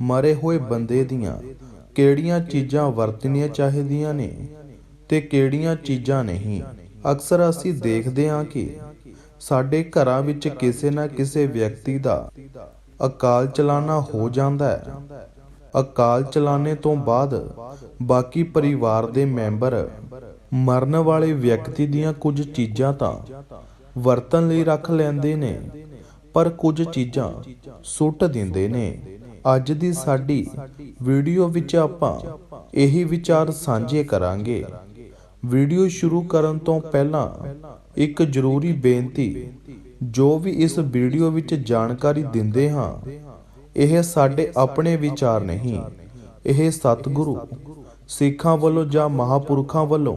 ਮਰੇ ਹੋਏ ਬੰਦੇ ਦੀਆਂ ਕਿਹੜੀਆਂ ਚੀਜ਼ਾਂ ਵਰਤਣੀਆਂ ਚਾਹੀਦੀਆਂ ਨੇ ਤੇ ਕਿਹੜੀਆਂ ਚੀਜ਼ਾਂ ਨਹੀਂ। ਅਕਸਰ ਅਸੀਂ ਦੇਖਦੇ ਹਾਂ ਕਿ ਸਾਡੇ ਘਰਾਂ ਵਿੱਚ ਕਿਸੇ ਨਾ ਕਿਸੇ ਵਿਅਕਤੀ ਦਾ ਅਕਾਲ ਚਲਾਣਾ ਹੋ ਜਾਂਦਾ ਹੈ। ਅਕਾਲ ਚਲਾਣੇ ਤੋਂ ਬਾਅਦ ਬਾਕੀ ਪਰਿਵਾਰ ਦੇ ਮੈਂਬਰ ਮਰਨ ਵਾਲੇ ਵਿਅਕਤੀ ਦੀਆਂ ਕੁਝ ਚੀਜ਼ਾਂ ਤਾਂ ਵਰਤਨ ਲਈ ਰੱਖ ਲੈਂਦੇ ਨੇ, ਪਰ ਕੁਝ ਚੀਜ਼ਾਂ ਸੁੱਟ ਦਿੰਦੇ ਨੇ। ਅੱਜ ਦੀ ਸਾਡੀ ਵੀਡੀਓ ਵਿੱਚ ਆਪਾਂ ਇਹੀ ਵਿਚਾਰ ਸਾਂਝੇ ਕਰਾਂਗੇ। ਵੀਡੀਓ ਸ਼ੁਰੂ ਕਰਨ ਤੋਂ ਪਹਿਲਾਂ ਇੱਕ ਜ਼ਰੂਰੀ ਬੇਨਤੀ, ਜੋ ਵੀ ਇਸ ਵੀਡੀਓ ਵਿੱਚ ਜਾਣਕਾਰੀ ਦਿੰਦੇ ਹਾਂ, ਇਹ ਸਾਡੇ ਆਪਣੇ ਵਿਚਾਰ ਨਹੀਂ। ਇਹ ਸਤਿਗੁਰੂ, ਸਿੱਖਾਂ ਵੱਲੋਂ ਜਾਂ ਮਹਾਪੁਰਖਾਂ ਵੱਲੋਂ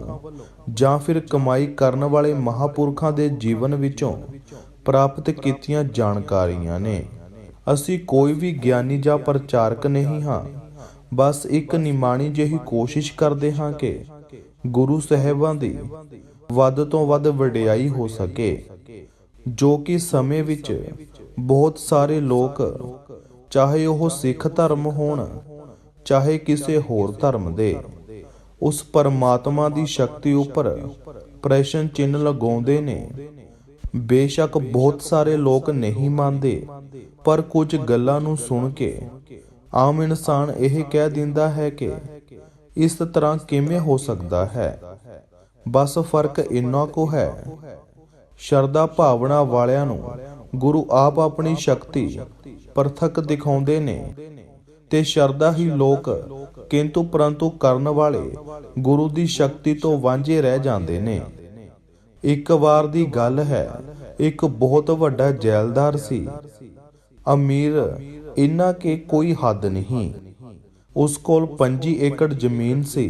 ਜਾਂ ਫਿਰ ਕਮਾਈ ਕਰਨ ਵਾਲੇ ਮਹਾਪੁਰਖਾਂ ਦੇ ਜੀਵਨ ਵਿੱਚੋਂ ਪ੍ਰਾਪਤ ਕੀਤੀਆਂ ਜਾਣਕਾਰੀਆਂ ਨੇ। ਅਸੀਂ ਕੋਈ ਵੀ ਗਿਆਨੀ ਜਾਂ ਪ੍ਰਚਾਰਕ ਨਹੀਂ ਹਾਂ। ਬਸ ਇੱਕ ਨਿਮਾਣੀ ਜਿਹੀ ਕੋਸ਼ਿਸ਼ ਕਰਦੇ ਹਾਂ ਕਿ ਗੁਰੂ ਸਾਹਿਬਾਂ ਦੀ ਵੱਧ ਤੋਂ ਵੱਧ ਵਡਿਆਈ ਹੋ ਸਕੇ, ਜੋ ਕਿ ਸਮੇਂ ਵਿੱਚ ਬਹੁਤ ਸਾਰੇ ਲੋਕ, ਚਾਹੇ ਉਹ ਸਿੱਖ ਧਰਮ ਹੋਣ, ਚਾਹੇ ਕਿਸੇ ਹੋਰ ਧਰਮ ਦੇ, ਉਸ ਪਰਮਾਤਮਾ ਦੀ ਸ਼ਕਤੀ ਉੱਪਰ ਪ੍ਰਸ਼ਨ ਚਿੰਨ ਲਗਾਉਂਦੇ ਨੇ। ਬੇਸ਼ੱਕ ਬਹੁਤ ਸਾਰੇ ਲੋਕ ਨਹੀਂ ਮੰਨਦੇ ਪਰ ਕੁਝ ਗੱਲਾਂ ਨੂੰ ਸੁਣ ਕੇ ਆਮ ਇਨਸਾਨ ਇਹ ਕਹਿ ਦਿੰਦਾ ਹੈ ਕਿ ਇਸ ਤਰ੍ਹਾਂ ਕਿਵੇਂ ਹੋ ਸਕਦਾ ਹੈ? ਬਸ ਫ਼ਰਕ ਇੰਨਾ ਕੁ ਹੈ। ਸ਼ਰਧਾ ਭਾਵਨਾ ਵਾਲਿਆਂ ਨੂੰ ਗੁਰੂ ਆਪ ਆਪਣੀ ਸ਼ਕਤੀ ਪ੍ਰਥਕ ਦਿਖਾਉਂਦੇ ਨੇ ਤੇ ਸ਼ਰਧਾ ਹੀ ਲੋਕ ਕਿੰਤੂ ਪਰੰਤੂ ਕਰਨ ਵਾਲੇ ਗੁਰੂ ਦੀ ਸ਼ਕਤੀ ਤੋਂ ਵਾਂਝੇ ਰਹਿ ਜਾਂਦੇ ਨੇ। ਇੱਕ ਵਾਰ ਦੀ ਗੱਲ ਹੈ, ਇੱਕ ਬਹੁਤ ਵੱਡਾ ਜੈਲਦਾਰ ਸੀ। ਅਮੀਰ, ਇੰਨਾ ਕਿ ਕੋਈ ਹੱਦ ਨਹੀਂ। ਉਸ ਕੋਲ 25 ਏਕੜ ਜ਼ਮੀਨ ਸੀ।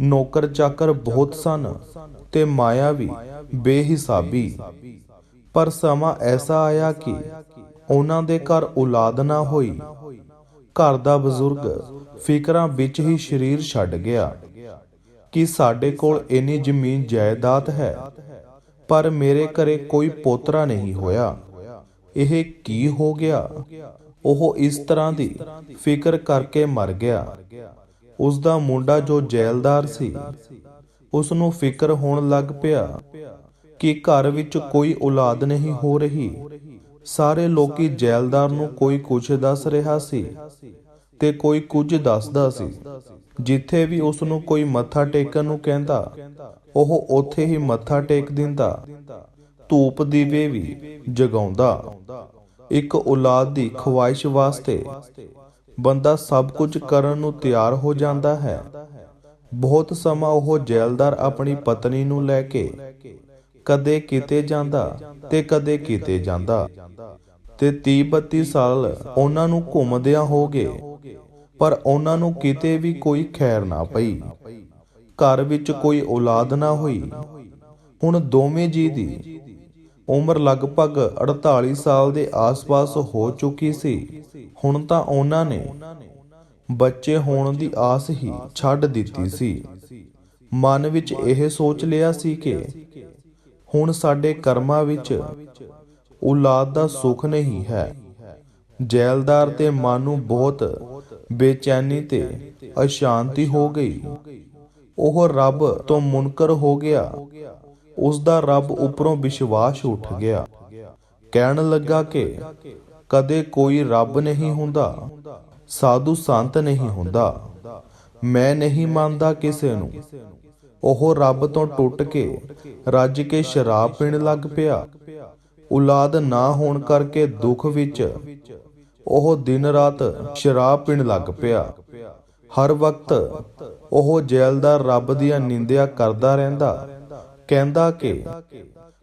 ਨੌਕਰ ਚਾਕਰ ਬਹੁਤ ਸਨ ਤੇ ਮਾਇਆ ਵੀ ਬੇਹਿਸਾਬੀ। ਪਰ ਸਮਾਂ ਐਸਾ ਆਇਆ ਕਿ ਉਹਨਾਂ ਦੇ ਘਰ ਔਲਾਦ ਨਾ ਹੋਈ। ਘਰ ਦਾ ਬਜ਼ੁਰਗ ਫਿਕਰਾਂ ਵਿੱਚ ਹੀ ਸਰੀਰ ਛੱਡ ਗਿਆ ਕਿ ਸਾਡੇ ਕੋਲ ਇੰਨੀ ਜ਼ਮੀਨ ਜਾਇਦਾਦ ਹੈ, ਪਰ ਮੇਰੇ ਘਰੇ ਕੋਈ ਪੋਤਰਾ ਨਹੀਂ ਹੋਇਆ। ਇਹ ਕੀ ਹੋ ਗਿਆ? ਉਹ ਇਸ ਤਰ੍ਹਾਂ ਦੀ ਫਿਕਰ ਕਰਕੇ ਮਰ ਗਿਆ। ਉਸ ਦਾ ਮੁੰਡਾ ਜੋ ਜੈਲਦਾਰ ਸੀ ਉਸ ਨੂੰ ਫਿਕਰ ਹੋਣ ਲੱਗ ਪਿਆ ਕਿ ਘਰ ਵਿੱਚ ਕੋਈ ਔਲਾਦ ਨਹੀਂ ਹੋ ਰਹੀ। ਸਾਰੇ ਲੋਕੀ ਜੈਲਦਾਰ ਨੂੰ ਕੋਈ ਕੁਝ ਦੱਸ ਰਿਹਾ ਸੀ ਤੇ ਕੋਈ ਕੁਝ ਦੱਸਦਾ ਸੀ। ਜਿੱਥੇ ਵੀ ਉਸ ਨੂੰ ਕੋਈ ਮੱਥਾ ਟੇਕਣ ਨੂੰ ਕਹਿੰਦਾ, ਉਹ ਉੱਥੇ ਹੀ ਮੱਥਾ ਟੇਕ ਦਿੰਦਾ। ਧੂਪ ਦੀਵੇ ਵੀ ਜਗਾਉਂਦਾ। ਇੱਕ ਔਲਾਦ ਦੀ ਖਵਾਇਸ਼ ਵਾਸਤੇ ਬੰਦਾ ਸਭ ਕੁਝ ਕਰਨ ਨੂੰ ਤਿਆਰ ਹੋ ਜਾਂਦਾ ਹੈ। ਬਹੁਤ ਸਮਾਂ ਉਹ ਜੈਲਦਾਰ ਆਪਣੀ ਪਤਨੀ ਨੂੰ ਲੈ ਕੇ ਕਦੇ ਕਿਤੇ ਜਾਂਦਾ ਤੇ ਕਦੇ ਕਿਤੇ ਜਾਂਦਾ। ਤੇ 30 32 ਸਾਲ ਉਹਨਾਂ ਨੂੰ ਘੁੰਮਦਿਆਂ ਹੋ ਗਏ, ਪਰ ਉਹਨਾਂ ਨੂੰ ਕਿਤੇ ਵੀ ਕੋਈ ਖੈਰ ਨਾ ਪਈ। ਘਰ ਵਿੱਚ ਕੋਈ ਔਲਾਦ ਨਾ ਹੋਈ। ਹੁਣ ਦੋਵੇਂ ਜੀ ਦੀ ਉਮਰ ਲਗਭਗ 48 ਸਾਲ ਦੇ ਆਸ-ਪਾਸ ਹੋ ਚੁੱਕੀ ਸੀ। ਹੁਣ ਤਾਂ ਉਹਨਾਂ ਨੇ ਬੱਚੇ ਹੋਣ ਦੀ ਆਸ ਹੀ ਛੱਡ ਦਿੱਤੀ ਸੀ। ਮਨ ਵਿੱਚ ਇਹ ਸੋਚ ਲਿਆ ਸੀ ਕਿ ਹੁਣ ਸਾਡੇ ਕਰਮਾਂ ਵਿੱਚ ਔਲਾਦ ਦਾ ਸੁਖ ਨਹੀਂ ਹੈ। ਜੈਲਦਾਰ ਤੇ ਮਨ ਨੂੰ ਬਹੁਤ ਬੇਚੈਨੀ ਤੇ ਅਸ਼ਾਂਤੀ ਹੋ ਗਈ। ਉਹ ਰੱਬ ਤੋਂ ਮੁਨਕਰ ਹੋ ਗਿਆ। ਉਸ ਦਾ ਰੱਬ ਉੱਪਰੋਂ ਵਿਸ਼ਵਾਸ ਉੱਠ ਗਿਆ। ਕਹਿਣ ਲੱਗਾ ਕਿ ਕਦੇ ਕੋਈ ਰੱਬ ਨਹੀਂ ਹੁੰਦਾ, ਸਾਧੂ ਸੰਤ ਨਹੀਂ ਹੁੰਦਾ। ਮੈਂ ਨਹੀਂ ਮੰਨਦਾ ਕਿਸੇ ਨੂੰ। ਉਹ ਰੱਬ ਤੋਂ ਟੁੱਟ ਕੇ ਰੱਜ ਕੇ ਸ਼ਰਾਬ ਪੀਣ ਲੱਗ ਪਿਆ। ਔਲਾਦ ਨਾ ਹੋਣ ਕਰਕੇ ਦੁੱਖ ਵਿੱਚ ਉਹ ਦਿਨ ਰਾਤ ਸ਼ਰਾਬ ਪੀਣ ਲੱਗ ਪਿਆ। ਹਰ ਵਕਤ ਉਹ ਜੈਲਦਾਰ ਰੱਬ ਦੀਆਂ ਨਿੰਦਿਆ ਕਰਦਾ ਰਹਿੰਦਾ। ਕਹਿੰਦਾ ਕਿ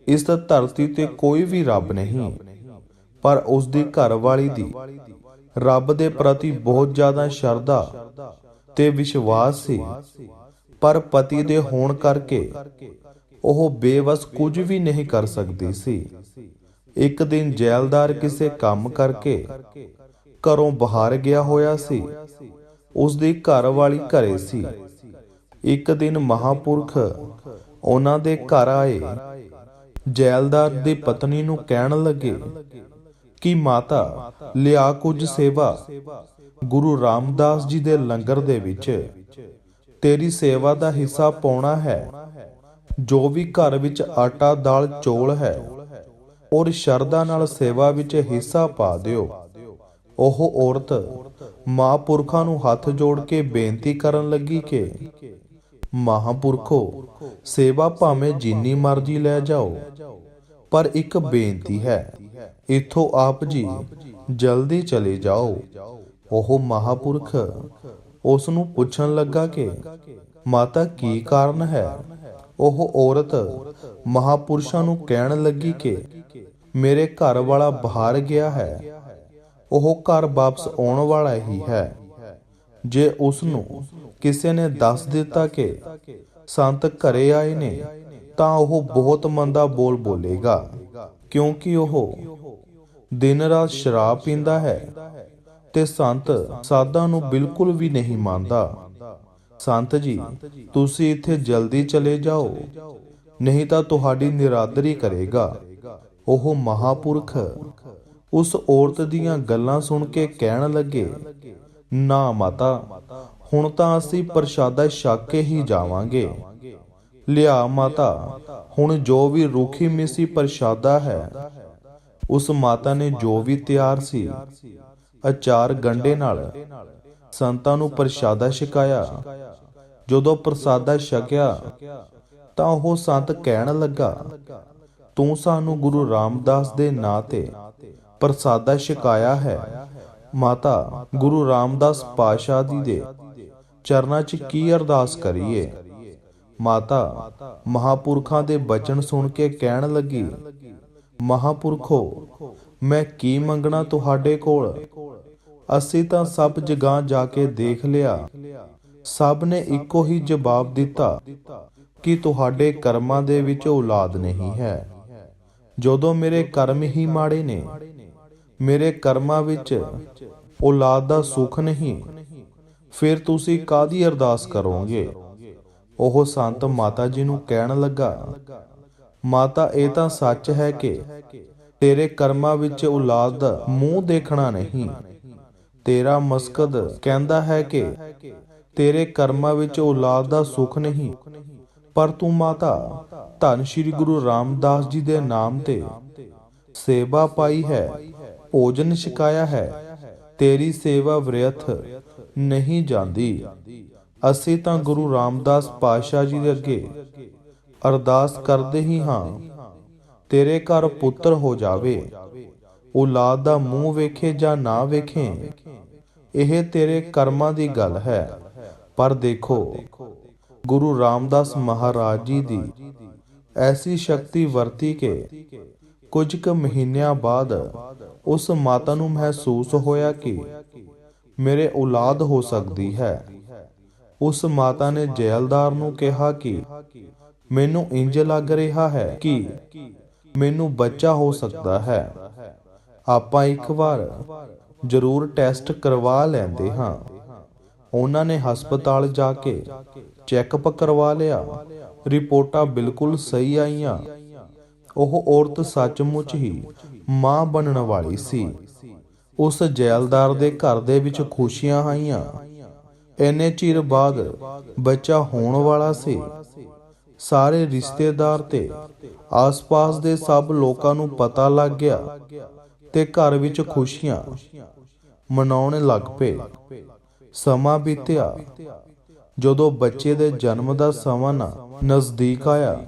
ਇਸ ਧਰਤੀ ਤੇ ਕੋਈ ਵੀ ਰੱਬ ਨਹੀਂ, ਪਰ ਉਸ ਦੀ ਘਰ ਵਾਲੀ ਦੀ। ਰੱਬ ਦੇ ਪ੍ਰਤੀ ਬਹੁਤ ਜ਼ਿਆਦਾ ਸ਼ਰਧਾ ਤੇ ਵਿਸ਼ਵਾਸ ਸੀ। ਪਰ ਪਤੀ ਦੇ ਹੋਣ ਕਰਕੇ ਉਹ ਬੇਵਸ ਕੁਝ ਵੀ ਨਹੀਂ ਕਰ ਸਕਦੀ ਸੀ। ਇੱਕ ਦਿਨ ਜੈਲਦਾਰ ਕਿਸੇ ਕੰਮ ਕਰਕੇ ਘਰੋਂ ਬਾਹਰ ਗਿਆ ਹੋਇਆ ਸੀ। ਉਸ ਦੀ ਘਰ ਵਾਲੀ ਘਰੇ ਸੀ। ਇੱਕ ਦਿਨ ਮਹਾਪੁਰਖ ਉਹਨਾਂ ਦੇ ਘਰ ਆਏ। ਜੈਲਦਾਰ ਦੀ ਪਤਨੀ ਨੂੰ ਕਹਿਣ ਲੱਗੇ ਕਿ, ਮਾਤਾ, ਲਿਆ ਕੁਝ ਸੇਵਾ ਗੁਰੂ ਰਾਮਦਾਸ ਜੀ ਦੇ ਲੰਗਰ ਦੇ ਵਿੱਚ। ਤੇਰੀ ਸੇਵਾ ਦਾ ਹਿੱਸਾ ਪਾਉਣਾ ਹੈ। ਜੋ ਵੀ ਘਰ ਵਿੱਚ ਆਟਾ, ਦਾਲ, ਚੋਲ ਹੈ, ਔਰ ਸ਼ਰਧਾ ਨਾਲ ਸੇਵਾ ਵਿੱਚ ਹਿੱਸਾ ਪਾ ਦਿਓ। ਉਹ ਔਰਤ ਮਹਾਂਪੁਰਖਾਂ ਨੂੰ ਹੱਥ ਜੋੜ ਕੇ ਬੇਨਤੀ ਕਰਨ ਲੱਗੀ ਕਿ ਮਹਾਂਪੁਰਖੋ, ਸੇਵਾ ਭਾਵੇਂ ਜਿੰਨੀ ਮਰਜ਼ੀ ਲੈ ਜਾਓ, ਪਰ ਇੱਕ ਬੇਨਤੀ ਹੈ, ਇੱਥੋਂ ਆਪ ਜੀ ਜਲਦੀ ਚਲੇ ਜਾਓ। ਉਹ ਮਹਾਪੁਰਖ ਉਸ ਨੂੰ ਪੁੱਛਣ ਲੱਗਾ ਕਿ, ਮਾਤਾ ਕੀ ਕਾਰਨ ਹੈ? ਉਹ ਔਰਤ ਮਹਾਪੁਰਸ਼ਾਂ ਨੂੰ ਕਹਿਣ ਲੱਗੀ ਕਿ, ਮੇਰੇ ਘਰ ਵਾਲਾ ਬਾਹਰ ਗਿਆ ਹੈ। ਉਹ ਘਰ ਵਾਪਸ ਆਉਣ ਵਾਲਾ ਹੀ ਹੈ। ਜੇ ਉਸ ਨੂੰ ਕਿਸੇ ਨੇ ਦੱਸ ਦਿੱਤਾ ਕਿ ਸੰਤ ਘਰੇ ਆਏ ਨੇ, ਤਾਂ ਉਹ ਬਹੁਤ ਮੰਦਾ ਬੋਲ ਬੋਲੇਗਾ, ਕਿਉਂਕਿ ਉਹ ਦਿਨ ਰਾਤ ਸ਼ਰਾਬ ਪੀਂਦਾ ਹੈ ਤੇ ਸੰਤ ਸਾਦਾ ਨੂੰ ਬਿਲਕੁਲ ਵੀ ਨਹੀਂ ਮੰਨਦਾ। ਸੰਤ ਜੀ, ਤੁਸੀਂ ਇੱਥੇ ਜਲਦੀ ਚਲੇ ਜਾਓ, ਨਹੀਂ ਤਾਂ ਤੁਹਾਡੀ ਨਿਰਾਦਰੀ ਕਰੇਗਾ। ਉਹ ਮਹਾਪੁਰਖ ਉਸ ਔਰਤ ਦੀਆਂ ਗੱਲਾਂ ਸੁਣ ਕੇ ਕਹਿਣ ਲੱਗੇ, ਨਾ ਮਾਤਾ ਹੁਣ ਤਾਂ ਅਸੀਂ ਪ੍ਰਸ਼ਾਦਾ ਛਕ ਕੇ ਹੀ ਜਾਵਾਂਗੇ। ਲਿਆ ਮਾਤਾ, ਹੁਣ ਜੋ ਵੀ ਰੁੱਖੀ ਮਿੱਸੀ ਪ੍ਰਸ਼ਾਦਾ ਹੈ, ਉਸ ਮਾਤਾ ਨੇ ਜੋ ਵੀ ਤਿਆਰ ਸੀ, ਅਚਾਰ ਗੰਡੇ ਨਾਲ ਸੰਤਾਂ ਨੂੰ ਪ੍ਰਸ਼ਾਦਾ ਛਕਾਇਆ। ਜਦੋਂ ਪ੍ਰਸਾਦਾ ਛਕਿਆ, ਤਾਂ ਉਹ ਸੰਤ ਕਹਿਣ ਲੱਗਾ, ਤੂੰ ਸਾਨੂੰ ਗੁਰੂ ਰਾਮਦਾਸ ਦੇ ਨਾਂ ਤੇ ਪ੍ਰਸਾਦਾ ਛਕਾਇਆ ਹੈ। ਮਾਤਾ, ਗੁਰੂ ਰਾਮਦਾਸ ਪਾਸ਼ਾ ਜੀ ਦੇ ਚਰਨਾਂ 'ਚ ਕੀ ਅਰਦਾਸ ਕਰੀਏ? ਮਾਤਾ, ਮਹਾਪੁਰਖਾਂ ਦੇ ਬਚਨ ਸੁਣ ਕੇ ਕਹਿਣ ਲੱਗੀ, ਮਹਾਪੁਰਖੋ, ਮੈਂ ਕੀ ਮੰਗਣਾ ਤੁਹਾਡੇ ਕੋਲ? ਅਸੀਂ ਤਾਂ ਸਭ ਜਗ੍ਹਾ ਜਾ ਕੇ ਦੇਖ ਲਿਆ। ਸਭ ਨੇ ਇੱਕੋ ਹੀ ਜਵਾਬ ਦਿੱਤਾ ਕਿ ਤੁਹਾਡੇ ਕਰਮਾਂ ਦੇ ਵਿੱਚ ਔਲਾਦ ਨਹੀਂ ਹੈ। ਜਦੋਂ ਮੇਰੇ ਕਰਮ ਹੀ ਮਾੜੇ ਨੇ, ਮੇਰੇ ਕਰਮਾਂ ਵਿੱਚ ਔਲਾਦ ਦਾ ਸੁਖ ਨਹੀਂ ਫਿਰ ਤੁਸੀਂ ਕਾਦੀ ਅਰਦਾਸ ਕਰੋਗੇ? ਉਹ ਸੰਤ ਮਾਤਾ ਜੀ ਨੂੰ ਕਹਿਣ ਲੱਗਾ, ਮਾਤਾ, ਇਹ ਤਾਂ ਸੱਚ ਹੈ ਕਿ ਤੇਰੇ ਕਰਮਾਂ ਵਿੱਚ ਔਲਾਦ ਦਾ ਮੂੰਹ ਦੇਖਣਾ ਨਹੀਂ। ਤੇਰਾ ਮਸਕਦ ਕਹਿੰਦਾ ਹੈ ਕਿ ਤੇਰੇ ਕਰਮਾਂ ਵਿੱਚ ਔਲਾਦ ਦਾ ਸੁੱਖ ਨਹੀਂ। ਪਰ ਤੂੰ ਮਾਤਾ, ਧੰਨ ਸ਼੍ਰੀ ਗੁਰੂ ਰਾਮਦਾਸ ਜੀ ਦੇ ਨਾਮ ਤੇ ਸੇਵਾ ਪਾਈ ਹੈ, ਭੋਜਨ ਛਕਾਇਆ ਹੈ। ਤੇਰੀ ਸੇਵਾ ਵਿਰਥ ਨਹੀਂ ਜਾਂਦੀ। ਅਸੀਂ ਤਾਂ ਗੁਰੂ ਰਾਮਦਾਸ ਪਾਤਸ਼ਾਹ ਜੀ ਦੇ ਅੱਗੇ ਅਰਦਾਸ ਕਰਦੇ ਹੀ ਹਾਂ, ਤੇਰੇ ਘਰ ਪੁੱਤਰ ਹੋ ਜਾਵੇ, ਔਲਾਦ ਦਾ ਮੂੰਹ ਵੇਖੇ ਜਾਂ ਨਾ ਵੇਖੇ, ਇਹ ਤੇਰੇ ਕਰਮਾਂ ਦੀ ਗੱਲ ਹੈ। ਪਰ ਦੇਖੋ, ਗੁਰੂ ਰਾਮਦਾਸ ਮਹਾਰਾਜ ਜੀ ਦੀ ਐਸੀ ਸ਼ਕਤੀ ਵਰਤੀ ਕਿ ਕੁਝ ਕੁ ਮਹੀਨਿਆਂ ਬਾਅਦ ਉਸ ਮਾਤਾ ਨੂੰ ਮਹਿਸੂਸ ਹੋਇਆ ਕਿ ਮੇਰੇ ਔਲਾਦ ਹੋ ਸਕਦੀ ਹੈ। ਉਸ ਮਾਤਾ ਨੇ ਜੈਲਦਾਰ ਨੂੰ ਕਿਹਾ ਕਿ ਮੈਨੂੰ ਇੰਜ ਲੱਗ ਰਿਹਾ ਹੈ ਕਿ ਮੈਨੂੰ ਬੱਚਾ ਹੋ ਸਕਦਾ ਹੈ। ਆਪਾਂ ਇੱਕ ਵਾਰ ਜ਼ਰੂਰ ਟੈਸਟ ਕਰਵਾ ਲੈਂਦੇ ਹਾਂ। ਉਹਨਾਂ ਨੇ ਹਸਪਤਾਲ ਜਾ ਕੇ ਚੈੱਕਅਪ ਕਰਵਾ ਲਿਆ। ਰਿਪੋਰਟਾਂ ਬਿਲਕੁਲ ਸਹੀ ਆਈਆਂ। ਉਹ ਔਰਤ ਸੱਚਮੁੱਚ ਹੀ ਮਾਂ ਬਣਨ ਵਾਲੀ ਸੀ। ਉਸ ਜੈਲਦਾਰ ਦੇ ਘਰ ਦੇ ਵਿੱਚ ਖੁਸ਼ੀਆਂ ਆਈਆਂ। ਇੰਨੇ ਚਿਰ ਬਾਅਦ ਬੱਚਾ ਹੋਣ ਵਾਲਾ ਸੀ। ਸਾਰੇ ਰਿਸ਼ਤੇਦਾਰ ਤੇ ਆਸ-ਪਾਸ ਦੇ ਸਭ ਲੋਕਾਂ ਨੂੰ ਪਤਾ ਲੱਗ ਗਿਆ ਤੇ ਘਰ ਵਿੱਚ ਖੁਸ਼ੀਆਂ ਮਨਾਉਣ ਲੱਗ ਪਏ। ਸਮਾਂ ਬੀਤਿਆ। ਜਦੋਂ ਬੱਚੇ ਦੇ ਜਨਮ ਦਾ ਸਮਾਂ ਨਜ਼ਦੀਕ ਆਇਆ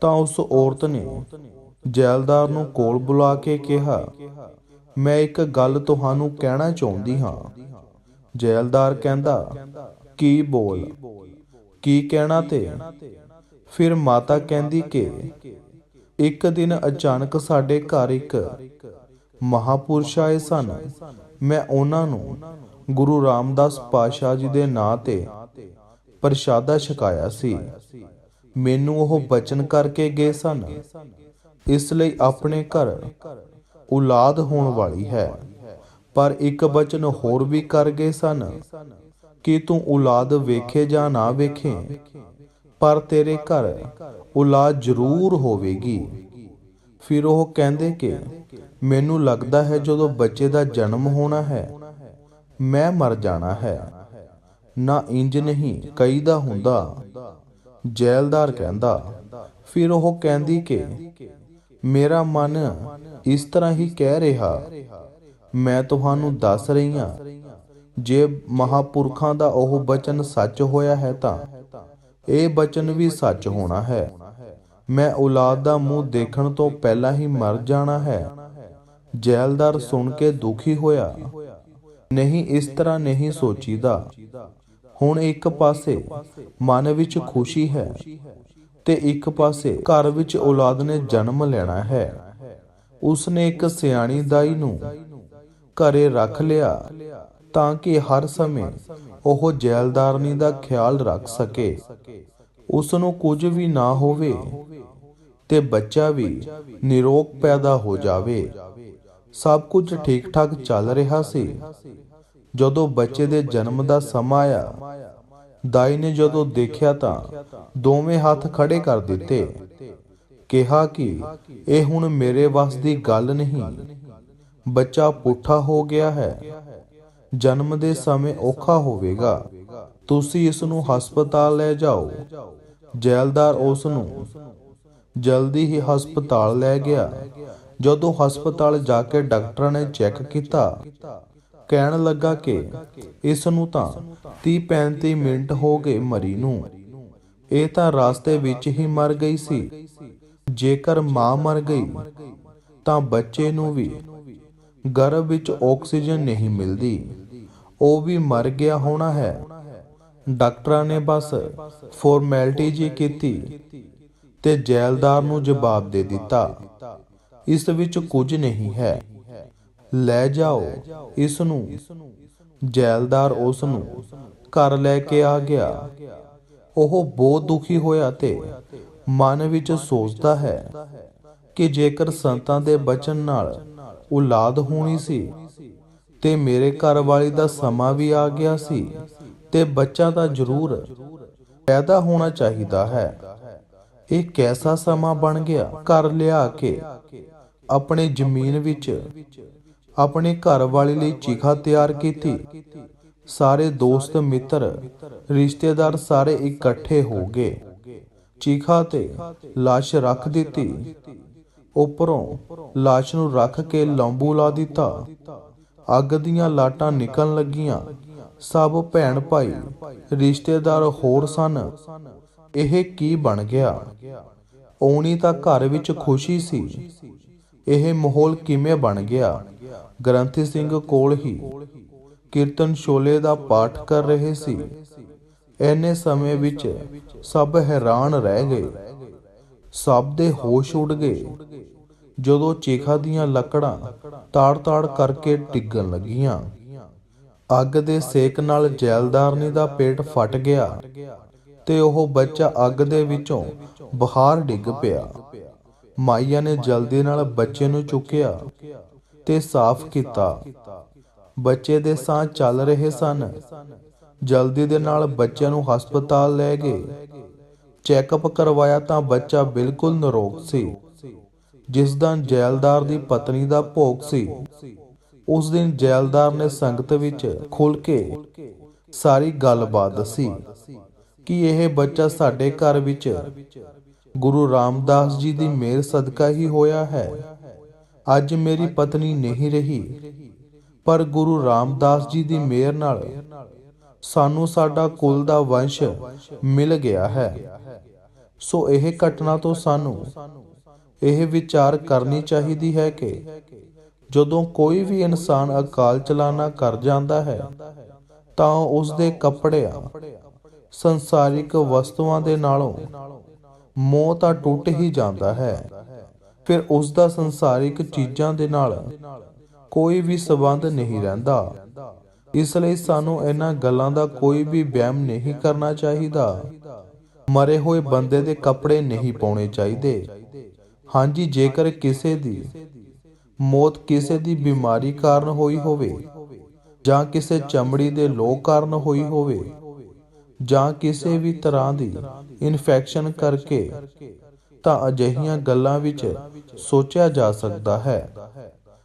ਤਾਂ ਉਸ ਔਰਤ ਨੇ ਜੈਲਦਾਰ ਨੂੰ ਕੋਲ ਬੁਲਾ ਕੇ ਕਿਹਾ ਮੈਂ ਇੱਕ ਗੱਲ ਤੁਹਾਨੂੰ ਕਹਿਣਾ ਚਾਹੁੰਦੀ ਹਾਂ। ਜੈਲਦਾਰ ਕਹਿੰਦਾ, ਕੀ ਬੋਲ? ਕੀ ਕਹਿਣਾ ਤੇ? ਫਿਰ ਮਾਤਾ ਕਹਿੰਦੀ ਕਿ ਇੱਕ ਦਿਨ ਅਚਾਨਕ ਸਾਡੇ ਘਰ ਇੱਕ ਮਹਾਪੁਰਸ਼ ਆਏ ਸਨ। ਮੈਂ ਉਹਨਾਂ ਨੂੰ ਗੁਰੂ ਰਾਮਦਾਸ ਪਾਸ਼ਾ ਜੀ ਦੇ ਨਾਂ ਤੇ ਪ੍ਰਸ਼ਾਦਾ ਛਕਾਇਆ ਸੀ। ਮੈਨੂੰ ਉਹ ਬਚਨ ਕਰਕੇ ਗਏ ਸਨ। ਇਸ ਲਈ ਆਪਣੇ ਘਰ ਔਲਾਦ ਹੋਣ ਵਾਲੀ ਹੈ। ਪਰ ਇੱਕ ਬਚਨ ਹੋਰ ਵੀ ਕਰ ਗਏ ਸਨ ਕਿ ਤੂੰ ਔਲਾਦ ਵੇਖੇ ਜਾਂ ਨਾ ਵੇਖੇ, ਪਰ ਤੇਰੇ ਘਰ ਔਲਾਦ ਜ਼ਰੂਰ ਹੋਵੇਗੀ। ਫਿਰ ਉਹ ਕਹਿੰਦੇ ਕਿ ਮੈਨੂੰ ਲੱਗਦਾ ਹੈ ਜਦੋਂ ਬੱਚੇ ਦਾ ਜਨਮ ਹੋਣਾ ਹੈ, ਮੈਂ ਮਰ ਜਾਣਾ ਹੈ। ਨਾ ਇੰਜ ਨਹੀਂ ਕਈ ਦਾ ਹੁੰਦਾ। ਜੈਲਦਾਰ ਕਹਿੰਦਾ, ਫਿਰ ਉਹ ਕਹਿੰਦੀ ਕਿ ਮੇਰਾ ਮਨ ਇਸ ਤਰ੍ਹਾਂ ਹੀ ਕਹਿ ਰਿਹਾ, ਮੈਂ ਤੁਹਾਨੂੰ ਦੱਸ ਰਹੀ ਹਾਂ, ਜੇ ਮਹਾਪੁਰਖਾਂ ਦਾ ਉਹ ਬਚਨ ਸੱਚ ਹੋਇਆ ਹੈ ਤਾਂ ਇਹ ਬਚਨ ਵੀ ਸੱਚ ਹੋਣਾ ਹੈ। ਮੈਂ ਔਲਾਦ ਦਾ ਮੂੰਹ ਦੇਖਣ ਤੋਂ ਪਹਿਲਾਂ ਹੀ ਮਰ ਜਾਣਾ ਹੈ। ਜੈਲਦਾਰ ਸੁਣ ਕੇ ਦੁਖੀ ਹੋਇਆ, ਨਹੀਂ, ਇਸ ਤਰ੍ਹਾਂ ਨਹੀਂ ਸੋਚੀਦਾ। ਹੁਣ ਇੱਕ ਪਾਸੇ ਮਨ ਵਿੱਚ ਖੁਸ਼ੀ ਹੈ ਤੇ ਇੱਕ ਪਾਸੇ ਘਰ ਵਿੱਚ ਔਲਾਦ ਨੇ ਜਨਮ ਲੈਣਾ ਹੈ। ਉਸਨੇ ਇੱਕ ਸਿਆਣੀ ਦਾਈ ਨੂੰ ਘਰੇ ਰੱਖ ਲਿਆ ਤਾਂ ਕਿ ਹਰ ਸਮੇਂ ਉਹ ਜੈਲਦਾਰਨੀ ਦਾ ਖਿਆਲ ਰੱਖ ਸਕੇ। ਉਸ ਨੂੰ ਕੁਝ ਵੀ ਨਾ ਹੋਵੇ ਤੇ ਬੱਚਾ ਵੀ ਨਿਰੋਗ ਪੈਦਾ ਹੋ ਜਾਵੇ। ਸਭ ਕੁਝ ਠੀਕ ਠਾਕ ਚੱਲ ਰਿਹਾ ਸੀ। ਜਦੋਂ ਬੱਚੇ ਦੇ ਜਨਮ ਦਾ ਸਮਾਂ ਆਇਆ ਦਾਈ ਨੇ ਜਦੋਂ ਦੇਖਿਆ ਤਾਂ ਦੋਵੇਂ ਹੱਥ ਖੜੇ ਕਰ ਦਿੱਤੇ। ਕਿਹਾ ਕਿ ਇਹ ਹੁਣ ਮੇਰੇ ਵੱਸ ਦੀ ਗੱਲ ਨਹੀਂ। ਬੱਚਾ ਪੁੱਠਾ ਹੋ ਗਿਆ ਹੈ। ਜਨਮ ਦੇ ਸਮੇਂ ਔਖਾ ਹੋਵੇਗਾ। ਤੁਸੀਂ ਇਸ ਨੂੰ ਹਸਪਤਾਲ ਲੈ ਜਾਓ। ਜੈਲਦਾਰ ਉਸ ਨੂੰ ਜਲਦੀ ਹੀ ਹਸਪਤਾਲ ਲੈ ਗਿਆ। ਜਦੋਂ ਹਸਪਤਾਲ ਜਾ ਕੇ ਡਾਕਟਰਾਂ ਨੇ ਚੈੱਕ ਕੀਤਾ ਕਹਿਣ ਲੱਗਾ ਕਿ ਇਸ ਨੂੰ ਤਾਂ 30 35 ਮਿੰਟ ਹੋ ਗਏ ਮਰੀ ਨੂੰ। ਇਹ ਤਾਂ ਰਾਸਤੇ ਵਿੱਚ ਹੀ ਮਰ ਗਈ ਸੀ। ਜੇਕਰ ਮਾਂ ਮਰ ਗਈ, ਤਾਂ ਬੱਚੇ ਨੂੰ ਵੀ ਗਰਭ ਵਿੱਚ ਆਕਸੀਜਨ ਨਹੀਂ ਮਿਲਦੀ। ਉਹ ਵੀ ਮਰ ਗਿਆ ਹੋਣਾ ਹੈ। ਡਾਕਟਰਾਂ ਨੇ ਬਸ ਫਾਰਮੈਲਿਟੀ ਜੀ ਕੀਤੀ ਤੇ ਜੈਲਦਾਰ ਨੂੰ ਜਵਾਬ ਦੇ ਦਿੱਤਾ। ਇਸ ਵਿੱਚ ਕੁਝ ਨਹੀਂ ਹੈ। ਲੈ ਜਾਓ ਇਸ ਨੂੰ ਜੈਲਦਾਰ ਉਸ ਨੂੰ ਘਰ ਲੈ ਕੇ ਆ ਗਿਆ। ਉਹ ਬਹੁਤ ਦੁਖੀ ਹੋਇਆ ਤੇ ਮਨ ਵਿੱਚ ਸੋਚਦਾ ਹੈ ਕਿ ਜੇਕਰ ਸੰਤਾਂ ਦੇ ਬਚਨ ਨਾਲ ਔਲਾਦ ਹੋਣੀ ਸੀ ਤੇ ਮੇਰੇ ਘਰ ਵਾਲੀ ਦਾ ਸਮਾਂ ਵੀ ਆ ਗਿਆ ਸੀ ਤੇ ਬੱਚਾ ਤਾਂ ਜ਼ਰੂਰ ਪੈਦਾ ਹੋਣਾ ਚਾਹੀਦਾ ਹੈ। ਇਹ ਕੈਸਾ ਸਮਾਂ ਬਣ ਗਿਆ ਘਰ ਲਿਆ ਕੇ? ਆਪਣੇ ਜ਼ਮੀਨ ਵਿੱਚ ਆਪਣੇ ਘਰ ਵਾਲੀ ਲਈ ਚਿਖਾ ਤਿਆਰ ਕੀਤੀ ਸਾਰੇ ਦੋਸਤ ਮਿੱਤਰ ਰਿਸ਼ਤੇਦਾਰ ਸਾਰੇ ਇਕੱਠੇ ਹੋ ਗਏ ਚਿਖਾ ਤੇ লাশ ਰੱਖ ਦਿੱਤੀ ਉੱਪਰੋਂ লাশ ਨੂੰ ਰੱਖ ਕੇ ਲੰਬੂ ਲਾ ਦਿੱਤਾ ਅੱਗ ਦੀਆਂ ਲਾਟਾਂ ਨਿਕਲਣ ਲੱਗੀਆਂ ਸਭ ਭੈਣ ਭਾਈ ਰਿਸ਼ਤੇਦਾਰ ਹੋਰ ਸਨ ਇਹ ਕੀ ਬਣ ਗਿਆ ਓਣੀ ਤਾਂ ਘਰ ਵਿੱਚ ਖੁਸ਼ੀ ਸੀ ਇਹ ਮਾਹੌਲ ਕਿਵੇਂ ਬਣ ਗਿਆ ਗ੍ਰੰਥੀ ਸਿੰਘ ਕੋਲ ਹੀ ਕੀਰਤਨ ਸ਼ੋਲੇ ਦਾ ਪਾਠ ਕਰ ਰਹੇ ਸੀ। ਐਨੇ ਸਮੇਂ ਵਿੱਚ ਸਭ ਹੈਰਾਨ ਰਹਿ ਗਏ। ਸਭ ਦੇ ਹੋਸ਼ ਉੱਡ ਗਏ। ਜਦੋਂ ਚੇਖਾ ਦੀਆਂ ਲੱਕੜਾਂ ਤਾੜ-ਤਾੜ ਕਰਕੇ ਡਿੱਗਣ ਲੱਗੀਆਂ, ਅੱਗ ਦੇ ਸੇਕ ਨਾਲ ਜੈਲਦਾਰਨੀ ਦਾ ਪੇਟ ਫਟ ਗਿਆ ਤੇ ਉਹ ਬੱਚਾ ਅੱਗ ਦੇ ਵਿੱਚੋਂ ਬਾਹਰ ਡਿੱਗ ਪਿਆ। ਮਾਈਆ ਨੇ ਜਲਦੀ ਨਾਲ ਬੱਚੇ ਨੂੰ ਚੁੱਕਿਆ। ਤੇ ਸਾਫ਼ ਕੀਤਾ। ਬੱਚੇ ਦੇ ਸਾਹ ਚੱਲ ਰਹੇ ਸਨ। ਜਲਦੀ ਦੇ ਨਾਲ ਬੱਚਿਆਂ ਨੂੰ ਹਸਪਤਾਲ ਲੈ ਗਏ। ਚੈੱਕਅਪ ਕਰਵਾਇਆ ਤਾਂ ਬੱਚਾ ਬਿਲਕੁਲ ਨਿਰੋਗ ਸੀ। ਜਿਸ ਦਾ ਜੈਲਦਾਰ ਦੀ ਪਤਨੀ ਦਾ ਭੋਗ ਸੀ। ਉਸ ਦਿਨ ਜੈਲਦਾਰ ਨੇ ਸੰਗਤ ਵਿੱਚ ਖੁੱਲ ਕੇ ਸਾਰੀ ਗੱਲਬਾਤ ਦੱਸੀ ਕਿ ਇਹ ਬੱਚਾ ਸਾਡੇ ਘਰ ਵਿੱਚ ਗੁਰੂ ਰਾਮਦਾਸ ਜੀ ਦੀ ਮਿਹਰ ਸਦਕਾ ਹੀ ਹੋਇਆ ਹੈ। ਅੱਜ ਮੇਰੀ ਪਤਨੀ ਨਹੀਂ ਰਹੀ ਪਰ ਗੁਰੂ ਰਾਮਦਾਸ ਜੀ ਦੀ ਮਿਹਰ ਨਾਲ ਸਾਨੂੰ ਸਾਡਾ ਕੁਲ ਦਾ ਵੰਸ਼ ਮਿਲ ਗਿਆ ਹੈ। ਸੋ ਇਹ ਘਟਨਾ ਤੋਂ ਸਾਨੂੰ ਇਹ ਵਿਚਾਰ ਕਰਨੀ ਚਾਹੀਦੀ ਹੈ ਕਿ ਜਦੋਂ ਕੋਈ ਵੀ ਇਨਸਾਨ ਅਕਾਲ ਚਲਾਣਾ ਕਰ ਜਾਂਦਾ ਹੈ ਤਾਂ ਉਸ ਦੇ ਕੱਪੜਿਆਂ ਸੰਸਾਰਿਕ ਵਸਤੂਆਂ ਦੇ ਨਾਲੋਂ ਮੋਹ ਤਾਂ ਟੁੱਟ ਹੀ ਜਾਂਦਾ ਹੈ। ਫਿਰ ਉਸ ਦਾ ਸੰਸਾਰਿਕ ਚੀਜ਼ਾਂ ਦੇ ਨਾਲ ਕੋਈ ਵੀ ਸਬੰਧ ਨਹੀਂ ਰਹਿੰਦਾ। ਇਸ ਲਈ ਸਾਨੂੰ ਇਹਨਾਂ ਗੱਲਾਂ ਦਾ ਕੋਈ ਵੀ ਵਹਿਮ ਨਹੀਂ ਕਰਨਾ ਚਾਹੀਦਾ। ਮਰੇ ਹੋਏ ਬੰਦੇ ਦੇ ਕੱਪੜੇ ਨਹੀਂ ਪਾਉਣੇ ਚਾਹੀਦੇ। ਹਾਂਜੀ, ਜੇਕਰ ਕਿਸੇ ਦੀ ਮੌਤ ਕਿਸੇ ਦੀ ਬਿਮਾਰੀ ਕਾਰਨ ਹੋਈ ਹੋਵੇ ਜਾਂ ਕਿਸੇ ਚਮੜੀ ਦੇ ਲੋਕ ਕਾਰਨ ਹੋਈ ਹੋਵੇ ਜਾਂ ਕਿਸੇ ਵੀ ਤਰ੍ਹਾਂ ਦੀ ਇਨਫੈਕਸ਼ਨ ਕਰਕੇ ਤਾਂ ਅਜਿਹੀਆਂ ਗੱਲਾਂ ਵਿੱਚ ਸੋਚਿਆ ਜਾ ਸਕਦਾ ਹੈ।